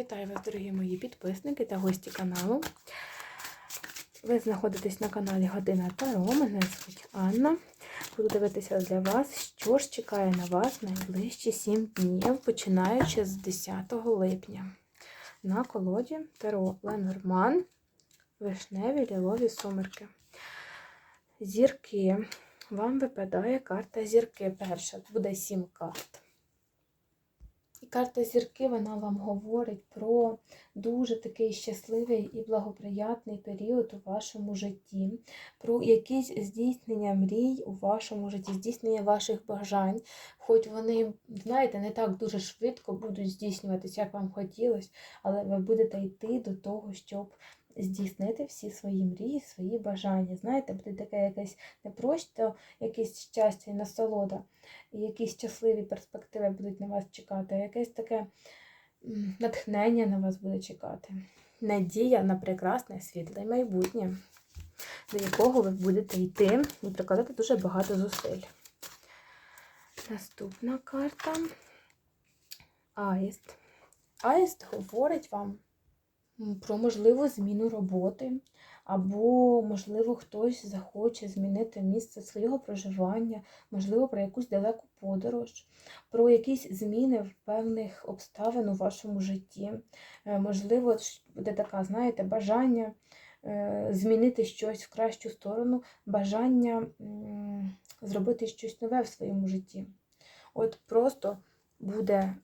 Вітаю вас, дорогі мої підписники та гості каналу. Ви знаходитесь на каналі Година Таро. Мене звуть Анна. Буду дивитися для вас, що ж чекає на вас найближчі 7 днів, починаючи з 10 липня. На колоді Таро Ленорман, Вишневі лілові сумерки. Зірки. Вам випадає карта зірки. Перша буде 7 карт. І карта зірки вона вам говорить про дуже такий щасливий і благоприятний період у вашому житті, про якісь здійснення мрій у вашому житті, здійснення ваших бажань. Хоч вони, знаєте, не так дуже швидко будуть здійснюватися, як вам хотілося, але ви будете йти до того, щоб здійснити всі свої мрії, свої бажання. Знаєте, буде таке якесь не просто якесь щастя і насолода, і якісь щасливі перспективи будуть на вас чекати, а якесь таке натхнення на вас буде чекати. Надія на прекрасне світле майбутнє, до якого ви будете йти і прикладати дуже багато зусиль. Наступна карта. Аїст. Аїст говорить вам про можливу зміну роботи, або, можливо, хтось захоче змінити місце свого проживання, можливо, про якусь далеку подорож, про якісь зміни в певних обставин у вашому житті. Е, Можливо, буде така, знаєте, бажання е, змінити щось в кращу сторону, бажання зробити щось нове в своєму житті. От просто буде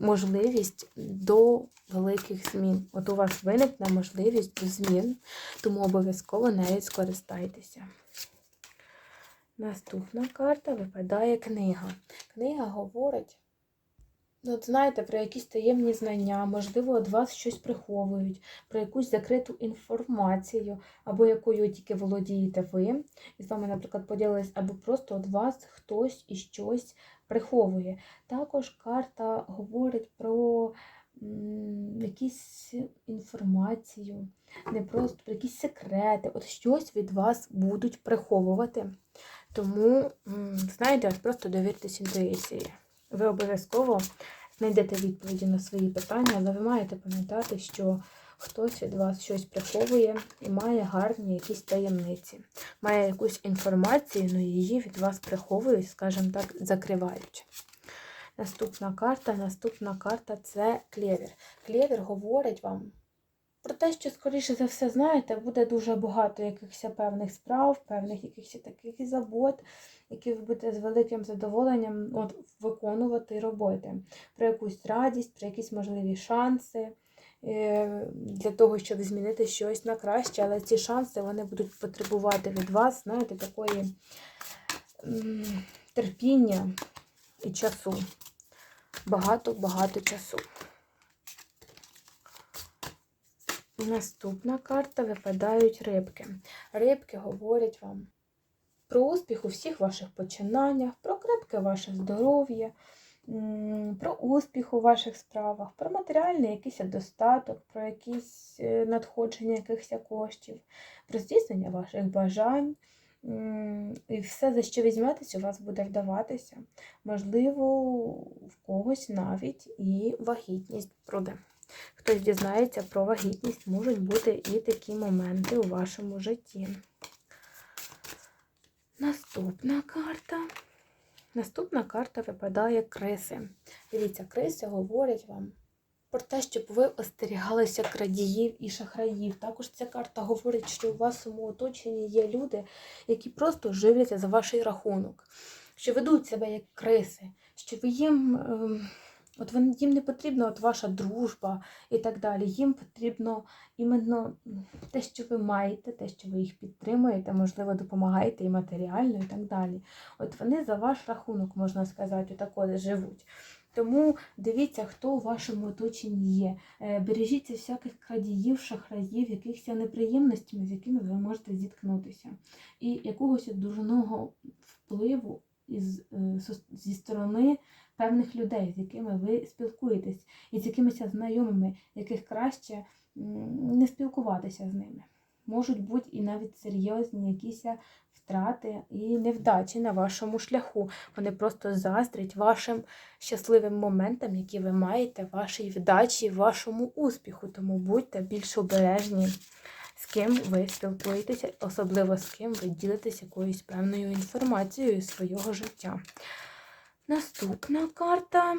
можливість до великих змін. От у вас виникне можливість до змін, тому обов'язково нею скористайтеся. Наступна карта випадає книга. Книга говорить, ну, от знаєте, про якісь таємні знання, можливо, від вас щось приховують, про якусь закриту інформацію, або якою тільки володієте ви, і з вами, наприклад, поділились, або просто від вас хтось і щось приховує. Також карта говорить про якісь інформацію, не просто про якісь секрети, от щось від вас будуть приховувати. Тому, знаєте, просто довіртесь інтуїції. Ви обов'язково знайдете відповіді на свої питання, але ви маєте пам'ятати, що хтось від вас щось приховує і має гарні якісь таємниці, має якусь інформацію, але її від вас приховують, скажімо так, закривають. Наступна карта, наступна карта це клєвір. Клєвір говорить вам про те, що, скоріше за все, знаєте, буде дуже багато якихось певних справ, певних якихось таких забот, які ви будете з великим задоволенням от, виконувати і робити. Про якусь радість, про якісь можливі шанси для того, щоб змінити щось на краще, але ці шанси вони будуть потребувати від вас, знаєте, такої терпіння і часу. Багато-багато часу. Наступна карта випадають рибки. Рибки говорять вам про успіх у всіх ваших починаннях, про крепке ваше здоров'я, про успіх у ваших справах, про матеріальний якийсь достаток, про якісь е, надходження якихось коштів, про здійснення ваших бажань. І все, за що візьметесь, у вас буде вдаватися. Можливо, в когось навіть і вагітність пройде. Хтось дізнається про вагітність, можуть бути і такі моменти у вашому житті. Наступна карта. Наступна карта випадає криси. Дивіться, криси говорять вам про те, щоб ви остерігалися крадіїв і шахраїв. Також ця карта говорить, що у вашому оточенні є люди, які просто живляться за ваш рахунок, що ведуть себе як криси, що ви їм. ем, От їм не потрібна от ваша дружба і так далі. Їм потрібно іменно те, що ви маєте, те, що ви їх підтримуєте, можливо, допомагаєте і матеріально, і так далі. От вони за ваш рахунок, можна сказати, отако живуть. Тому дивіться, хто у вашому оточенні є. Е, Бережіться всяких крадіїв, шахраїв, якихось неприємностями, з якими ви можете зіткнутися. І якогось дурного впливу із, е, зі сторони певних людей, з якими ви спілкуєтесь, і з якимись знайомими, яких краще не спілкуватися з ними. можуть бути і навіть серйозні якісь втрати і невдачі на вашому шляху. Вони просто заздрять вашим щасливим моментам, які ви маєте, вашій вдачі, вашому успіху. Тому будьте більш обережні, з ким ви спілкуєтеся, особливо з ким ви ділитесь якоюсь певною інформацією із свого життя. Наступна карта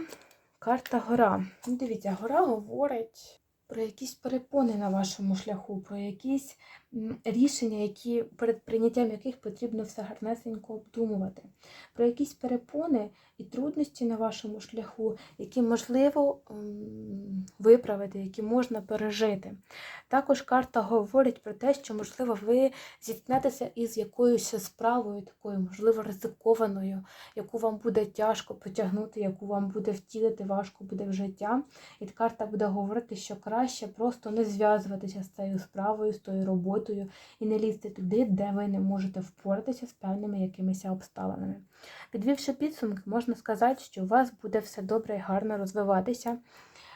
карта гора. Дивіться, гора говорить про якісь перепони на вашому шляху, про якісь рішення, які перед прийняттям яких потрібно все гарнесенько обдумувати, про якісь перепони і трудності на вашому шляху, які можливо виправити, які можна пережити. Також карта говорить про те, що, можливо, ви зіткнетеся із якоюсь справою, такою, можливо, ризикованою, яку вам буде тяжко потягнути, яку вам буде втілити, важко буде в життя. І карта буде говорити, що краще просто не зв'язуватися з цією справою, з тою роботою і не лізти туди, де ви не можете впоратися з певними якимись обставинами. Підвівши підсумки, можна сказати, що у вас буде все добре і гарно розвиватися.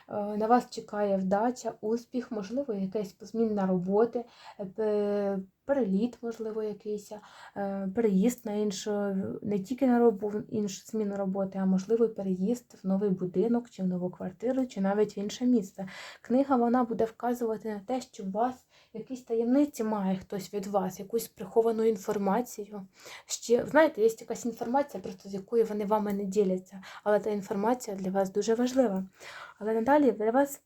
Е, На вас чекає вдача, успіх, можливо, якась зміна роботи, е, переліт, можливо, якийсь, е, переїзд на іншу, не тільки на робу, іншу зміну роботи, а можливо, переїзд в новий будинок, чи в нову квартиру, чи навіть в інше місце. Книга вона буде вказувати на те, що у вас якісь таємниці має хтось від вас, якусь приховану інформацію. Ще, знаєте, є якась інформація, просто з якою вони вами не діляться, але та інформація для вас дуже важлива. Але надалі для вас,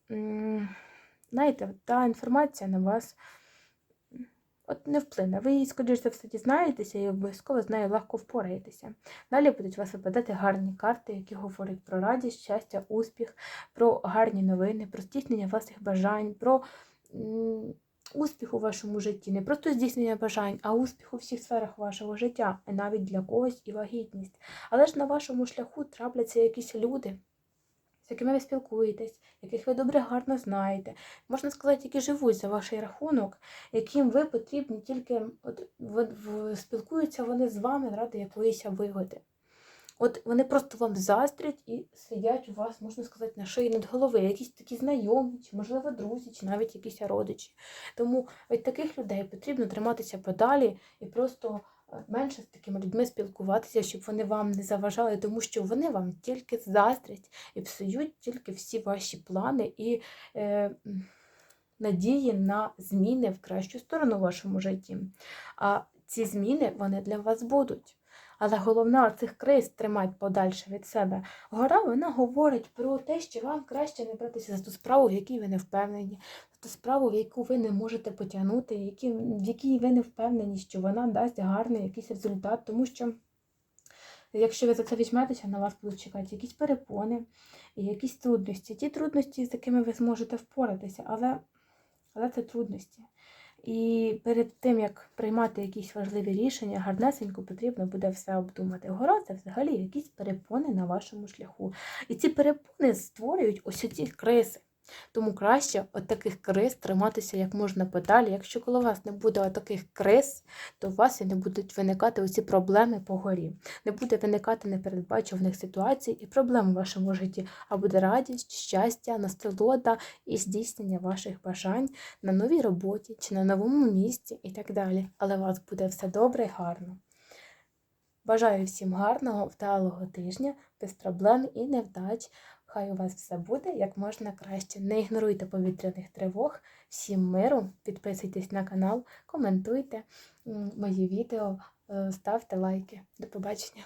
знаєте, та інформація на вас от не вплине. Ви її, скоріш за все, дізнаєтеся і обов'язково з нею легко впораєтеся. Далі будуть вас випадати гарні карти, які говорять про радість, щастя, успіх, про гарні новини, про здійснення власних бажань, про м, успіх у вашому житті. Не просто здійснення бажань, а успіх у всіх сферах вашого життя, і навіть для когось і вагітність. Але ж на вашому шляху трапляться якісь люди з якими ви спілкуєтесь, яких ви добре гарно знаєте, можна сказати, які живуть за ваш рахунок, яким ви потрібні тільки от, в, в, спілкуються вони з вами ради якоїсь вигоди. От вони просто вам заздрять і сидять у вас, можна сказати, на шиї над голови, якісь такі знайомі, чи, можливо, друзі, чи навіть якісь родичі. Тому від таких людей потрібно триматися подалі і просто е, менше з такими людьми спілкуватися, щоб вони вам не заважали, тому що вони вам тільки заздрять і псують тільки всі ваші плани і е, надії на зміни в кращу сторону в вашому житті. А ці зміни вони для вас будуть. Але головне цих криз тримати подальше від себе. Гора вона говорить про те, що вам краще не братися за ту справу, в якій ви не впевнені, за ту справу, в яку ви не можете потягнути, в якій ви не впевнені, що вона дасть гарний якийсь результат, тому що. Якщо ви за це візьметеся, на вас будуть чекати якісь перепони якісь трудності. Ті трудності, з якими ви зможете впоратися, але, але це трудності. І перед тим, як приймати якісь важливі рішення, гарнесенько потрібно буде все обдумати. Гора це взагалі якісь перепони на вашому шляху. І ці перепони створюють ось ці криси. Тому краще от таких криз триматися як можна подалі. Якщо коло вас не буде таких криз, то у вас і не будуть виникати оці проблеми по горі. Не буде виникати непередбачуваних ситуацій і проблем у вашому житті, а буде радість, щастя, насолода і здійснення ваших бажань на новій роботі чи на новому місці і так далі. Але у вас буде все добре і гарно. Бажаю всім гарного, вдалого тижня, без проблем і невдач. Хай у вас все буде як можна краще. Не ігноруйте повітряних тривог. Всім миру, підписуйтесь на канал, коментуйте мої відео, е, ставте лайки. До побачення.